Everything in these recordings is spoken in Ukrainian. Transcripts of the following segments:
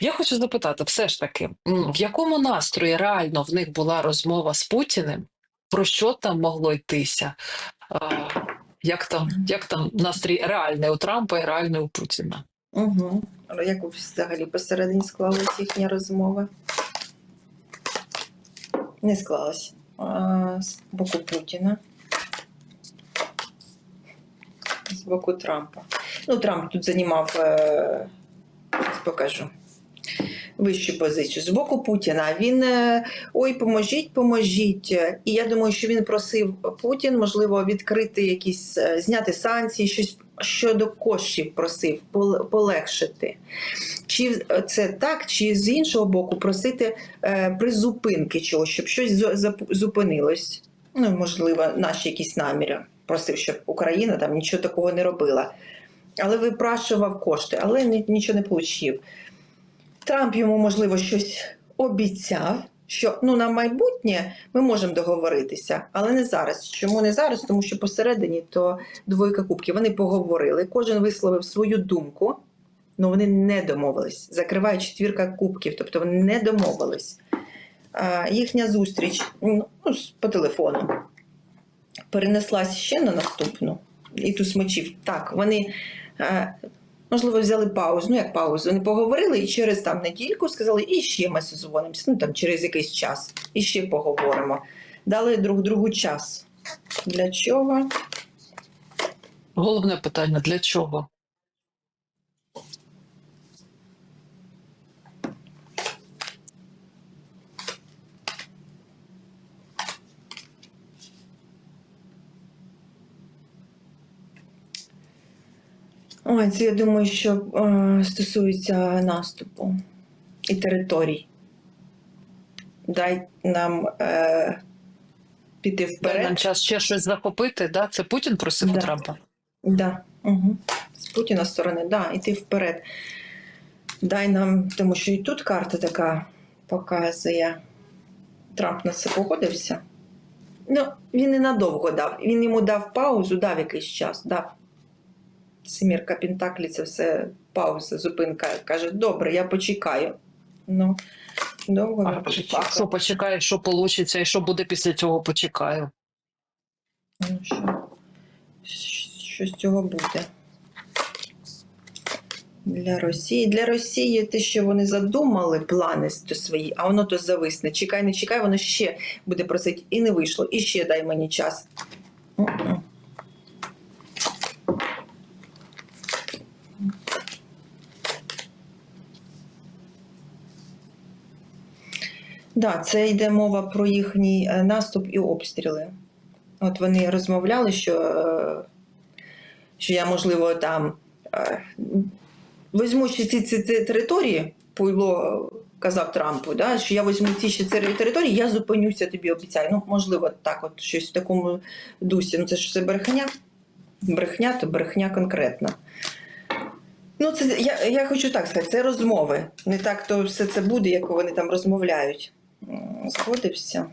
Я хочу запитати, все ж таки, в якому настрої реально в них була розмова з Путіним? Про що там могло йтися? Як, там, як там настрій реальний у Трампа і реальний у Путіна? Угу. Як взагалі посередині склалась їхня розмова? Не склалась. А, з боку Путіна. З боку Трампа. Ну, Трамп тут займав, е, покажу. Вищу позицію. З боку Путіна він е, ой, поможіть, поможіть. І я думаю, що він просив Путін, можливо, відкрити якісь, е, зняти санкції, щось щодо коштів просив, полегшити. Чи це так, чи з іншого боку просити е, призупинки чогось, щоб щось зупинилось. Ну, можливо, наші якісь наміри. Просив, щоб Україна там нічого такого не робила. Але випрашував кошти, але нічого не отримав. Трамп йому, можливо, щось обіцяв, що ну, на майбутнє ми можемо договоритися, але не зараз. Чому не зараз? Тому що посередині то двойка кубків. Вони поговорили, кожен висловив свою думку, але вони не домовились. Закриває четвірка кубків, тобто вони не домовились. А, їхня зустріч ну, по телефону перенеслась ще на наступну. І ту смочів. Так, вони. Можливо, взяли паузу. Ну, як паузу? Вони поговорили і через там недільку сказали, і ще ми созвонимося. Ну там через якийсь час. І ще поговоримо. Дали друг другу час. Для чого? Головне питання: для чого? Ой, це я думаю, що е, стосується наступу і територій. Дай нам е, піти Дай вперед. нам час ще щось захопити, да? Це Путін просив у Да. Трампа? Да. Угу. З Путіна сторони, да, іти вперед. Дай нам, тому що і тут карта така показує. Трамп на це погодився. Ну, він ненадовго дав. Він йому дав паузу, дав якийсь час, дав. Семірка Пентаклі це все пауза, зупинка. Каже, добре, я почекаю. Ну, довго А, не а що почекає, що вийде, і що буде після цього, почекаю. Ну, що, що з цього буде? Для Росії. Для Росії те, що вони задумали, плани свої, а воно то зависне. Чекай, не чекай, воно ще буде просити. І не вийшло. І ще дай мені час. М-м. Да, це йде мова про їхній е, наступ і обстріли. От вони розмовляли, що, е, що я, можливо, там е, візьму ще ці, ці, ці території, Пуйло казав Трампу, да, що я візьму ці ще ці території, я зупинюся, тобі обіцяю. Ну, можливо, так, от щось в такому дусі. Ну, це ж все брехня. Брехня, то брехня конкретна. Ну, це я, я хочу так сказати, це розмови. Не так то все це буде, як вони там розмовляють. Згодився.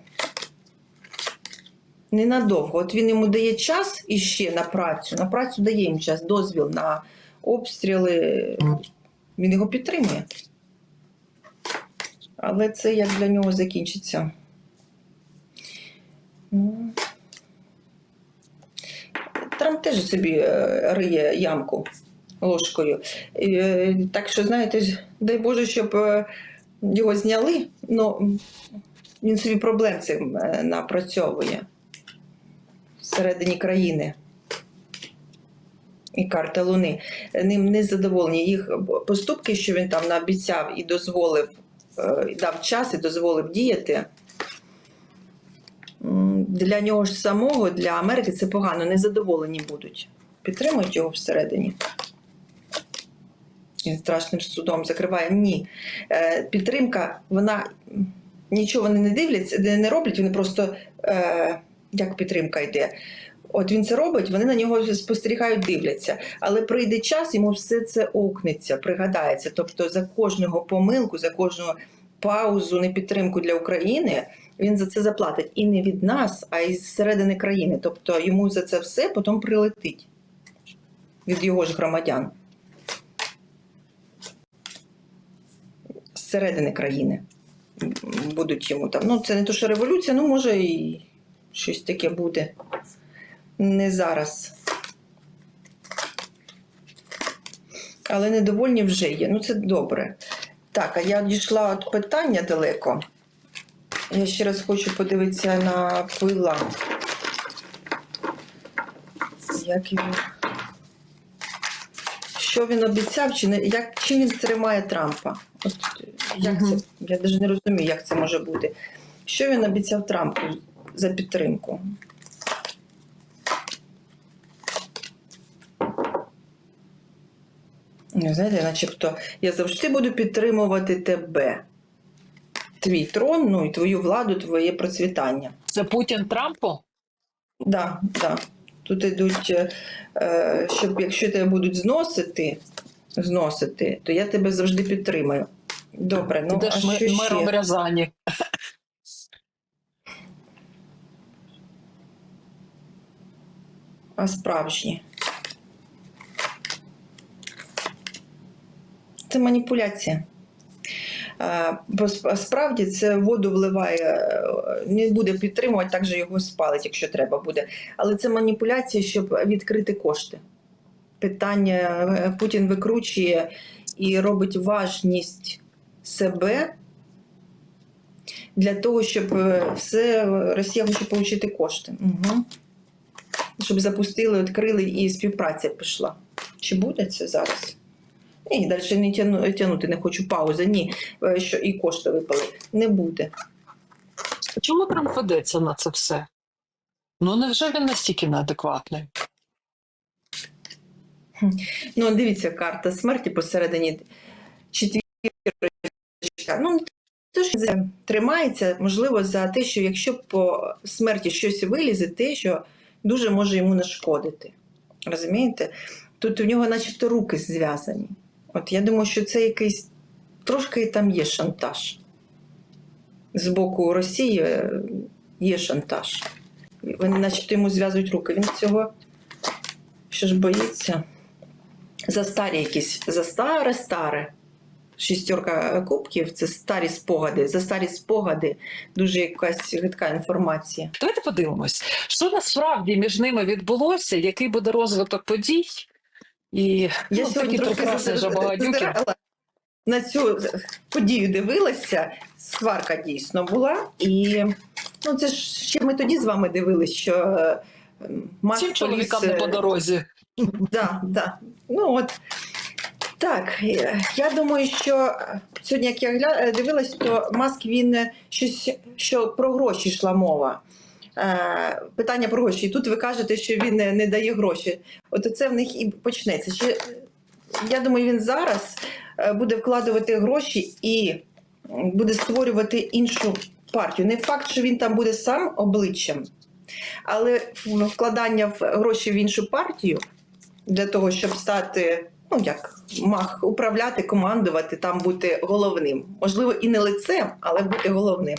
Ненадовго. От він йому дає час іще на працю. На працю дає їм час, дозвіл на обстріли. Він його підтримує. Але це як для нього закінчиться. Ну. Трамп теж собі е, риє ямку ложкою. Е, Так що, знаєте, дай Боже, щоб е, його зняли, ну він собі проблем цим е, напрацьовує всередині країни. І карта Луни. Ним не задоволені. Їх поступки, що він там наобіцяв і дозволив, е, дав час і дозволив діяти. Для нього ж самого, для Америки це погано, незадоволені будуть. Підтримують його всередині. Страшним судом закриває. Ні. Е, Підтримка, вона нічого вони не дивляться, не роблять, вони просто е, як підтримка йде. От він це робить, вони на нього спостерігають, дивляться. Але прийде час, йому все це окнеться, пригадається. Тобто за кожного помилку, за кожну паузу, непідтримку для України, він за це заплатить і не від нас, а із середини країни. Тобто йому за це все потім прилетить від його ж громадян. Зсередини країни будуть йому там. Ну, це не то, що революція, ну може і щось таке буде. Не зараз. Але недовольні вже є. Ну, це добре. Так, а я дійшла від питання далеко. Я ще раз хочу подивитися на пила. Як він... Що він обіцяв, чи не як чим він тримає Трампа? От як це? Я навіть не розумію, як це може бути. Що він обіцяв Трампу за підтримку? Ну, знаєте, начебто, я завжди буду підтримувати тебе. Твій трон, ну і твою владу, твоє процвітання. Це Путін Трампу? Да, да. Тут йдуть, е, щоб якщо тебе будуть зносити, зносити, то я тебе завжди підтримаю. Добре, ну Де а ми, що ще? Рязані? А справжні. Це маніпуляція. Справді це воду вливає, е, не буде підтримувати, так же його спалить, якщо треба буде. Але це маніпуляція, щоб відкрити кошти. Питання е, Путін викручує і робить важність себе для того, щоб е, все Росія хоче отримати кошти. Угу. Щоб запустили, відкрили і співпраця пішла. Чи буде це зараз? Ні, далі не тяну, тягнути, не хочу паузи. Ні, е, що і кошти випали. Не буде. Чому Трамп ведеться на це все? Ну невже він настільки неадекватний? Ну, дивіться, карта смерті посередині четвірочка. Ну, це тримається, можливо, за те, що якщо по смерті щось вилізе, те, що дуже може йому нашкодити. Розумієте? Тут у нього начебто руки зв'язані. От я думаю, що це якийсь трошки там є шантаж. З боку Росії е, є шантаж. Вони начебто йому зв'язують руки. Він цього що ж боїться. За старі якісь, за старе старе. Шістерка кубків це старі спогади. За старі спогади дуже якась гидка інформація. Давайте подивимось, що насправді між ними відбулося, який буде розвиток подій. І Я ну, сьогодні Жабагадюкін. зазирала, на цю подію дивилася. Сварка дійсно була. І ну, це ж ще ми тоді з вами дивилися, що е, Маск Всім чоловікам не е, по дорозі. Да, да. Ну от так, е, я думаю, що е, сьогодні, як я е, дивилась, то Маск він е, щось що про гроші йшла мова. Е, питання про гроші. І тут ви кажете, що він не, не дає гроші. От це в них і почнеться. Чи, я думаю, він зараз е, буде вкладувати гроші і буде створювати іншу партію. Не факт, що він там буде сам обличчям, але вкладання в гроші в іншу партію для того, щоб стати, ну як мах управляти, командувати, там бути головним. Можливо, і не лицем, але бути головним.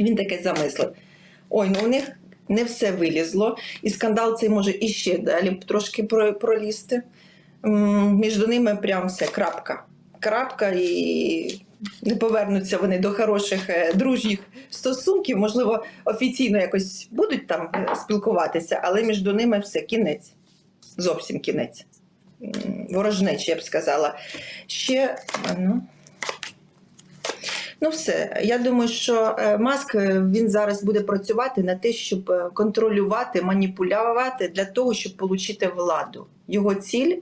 Він таке замислив. Ой, ну у них не все вилізло, і скандал цей може іще далі трошки пролізти. Між ними прям все крапка. Крапка, і не повернуться вони до хороших е, дружніх стосунків. Можливо, офіційно якось будуть там е, спілкуватися, але між ними все кінець. Зовсім кінець. Ворожнечі, я б сказала. Ще. Ну, ну все. Я думаю, що е, Маск е, він зараз буде працювати на те, щоб е, контролювати, маніпулювати для того, щоб отримати владу. Його ціль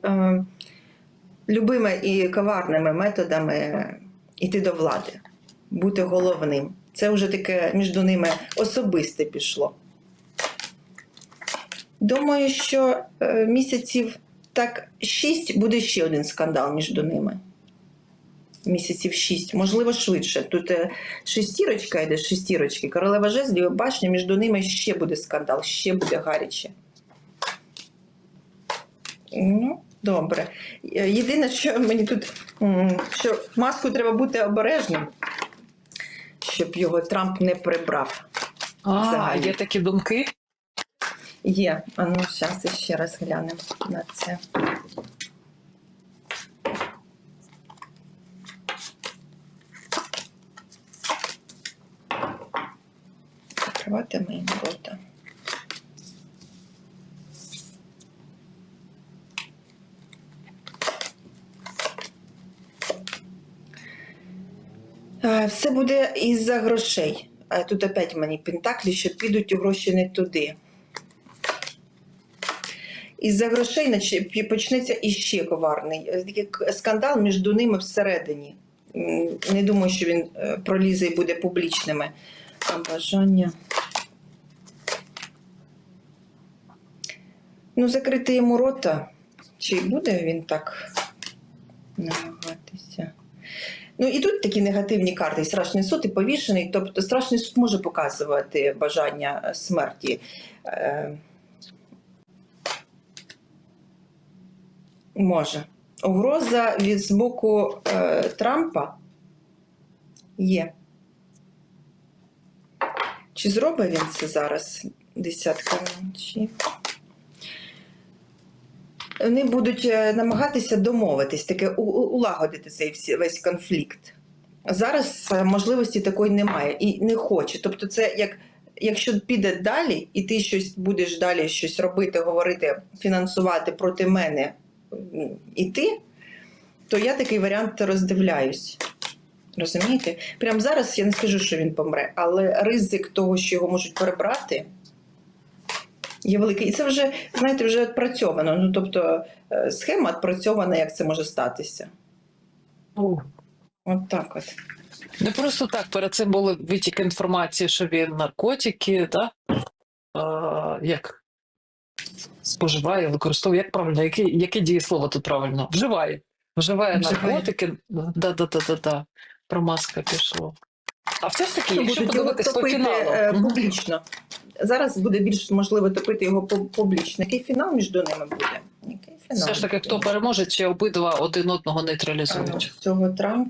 любими і коварними методами йти до влади, бути головним. Це вже таке між ними особисте пішло. Думаю, що місяців так шість буде ще один скандал між ними. Місяців шість, можливо, швидше. Тут е, шестірочка йде, шестірочки. Королева жезлів, башня, між ними ще буде скандал, ще буде гаряче. Ну, добре. Е, Єдине, що мені тут, що маску треба бути обережним, щоб його Трамп не прибрав. А, взагалі. є такі думки. Є. А ну, зараз ще раз глянемо на це. Закриватиме їм рота. Все буде із-за грошей. Тут опять мені пентаклі, що підуть гроші не туди. Із-за грошей почнеться іще коварний е, скандал між ними всередині. Не думаю, що він е, пролізе і буде публічними. А бажання. Ну, закрити йому рота. Чи буде він так намагатися? Ну і тут такі негативні карти. Страшний суд і повішений. Тобто страшний суд може показувати бажання смерті. Е, Може. Угроза від з боку е, Трампа є. Чи зробить він це зараз? Десятка мечів. Вони будуть е, намагатися домовитись, таке улагодити цей весь конфлікт. Зараз е, можливості такої немає і не хоче. Тобто, це як якщо піде далі, і ти щось будеш далі щось робити, говорити, фінансувати проти мене м, іти, то я такий варіант роздивляюсь. Розумієте? Прямо зараз я не скажу, що він помре, але ризик того, що його можуть перебрати, є великий. І це вже, знаєте, вже відпрацьовано. Ну, тобто е, схема відпрацьована, як це може статися. О, От так от. Не просто так. Перед цим були витік інформації, що він наркотики, да? а, як споживає, використовує. Як правильно, яке, яке дієслово тут правильно? Вживає. Вживає Вживає. наркотики. Да, Про маска пішло. А все ж таки, Ну, якщо будуть його подивитись по топити фіналу. е, Мгм. публічно. Зараз буде більш можливо топити його пу- публічно. Який фінал між ними буде? Який фінал? Все ж таки, хто переможе, чи обидва один одного А, нейтралізують. з цього Трамп.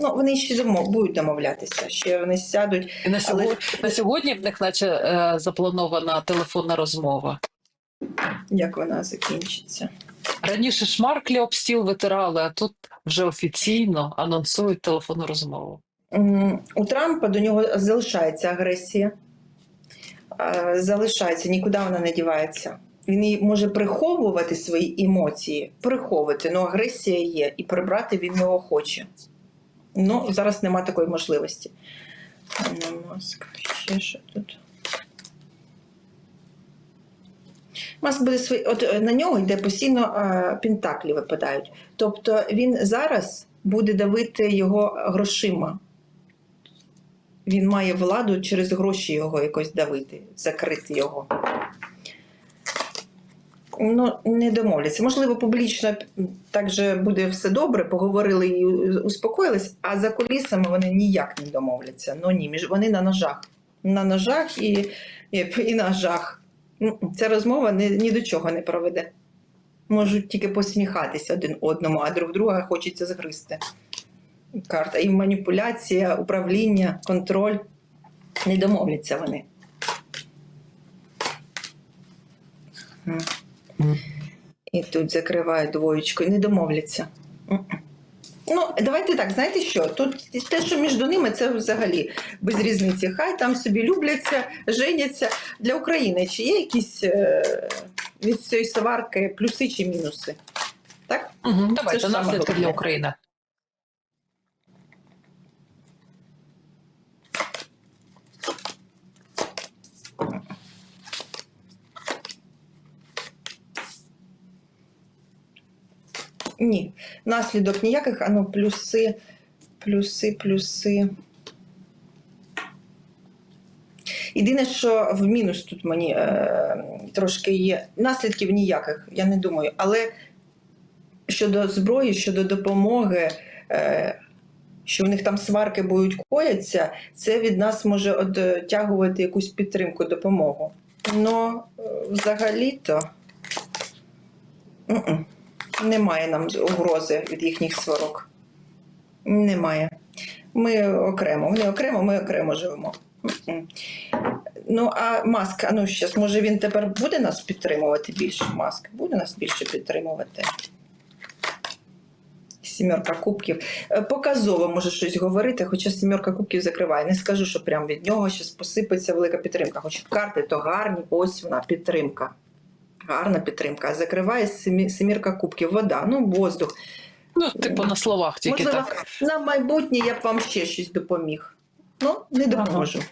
Ну, вони ще домов, будуть домовлятися. Ще вони сядуть. І на сьогодні, Але- на сьогодні в них наче е, запланована телефонна розмова. Як вона закінчиться? Раніше шмарклі об стіл витирали, а тут вже офіційно анонсують телефонну розмову. У Трампа до нього залишається агресія, залишається, нікуди вона не дівається. Він може приховувати свої емоції, приховувати, але агресія є, і прибрати він його хоче. Ну, зараз нема такої можливості. Ще що тут. Маск буде свої. От е, на нього йде постійно е, пентаклі випадають. Тобто він зараз буде давити його грошима. Він має владу через гроші його якось давити, закрити його. Ну, не домовляться. Можливо, публічно так же буде все добре, поговорили і успокоїлись, а за кулісами вони ніяк не домовляться. Ну ні, вони на ножах. На ножах і, і, і на ножах. М-м, Ця розмова ні, ні до чого не проведе. Можуть тільки посміхатися один одному, а друг друга хочеться згризти. Карта. І маніпуляція, управління, контроль. Не домовляться вони. І тут закривають двоєчкою, не домовляться. Ну, давайте так, знаєте що? Тут те, що між ними, це взагалі без різниці. Хай там собі любляться, женяться. Для України чи є якісь е, від цієї сварки плюси чи мінуси? Так? Угу, давайте наслідки для. України. Ні. Наслідок ніяких, а ну плюси, плюси, плюси. Єдине, що в мінус тут мені е, трошки є. Наслідків ніяких, я не думаю. Але щодо зброї, щодо допомоги, е, що в них там сварки будуть кояться, це від нас може одтягувати якусь підтримку, допомогу. Ну, взагалі-то. м-м. Немає нам угрози від їхніх сварок. Немає. Ми окремо. Вони окремо, ми окремо живемо. Ну, а Маск, а ну щас, може він тепер буде нас підтримувати більше? Маск буде нас більше підтримувати? Сімерка кубків. Е, Показово може щось говорити, хоча сімерка кубків закриває. Не скажу, що прям від нього щось посипеться велика підтримка. Хоч карти то гарні, ось вона підтримка. Гарна підтримка. Закриває семі- семірка кубків. Вода, ну воздух. Ну, типу на словах тільки Можливо, так. на майбутнє я б вам ще щось допоміг. Ну, не допоможу.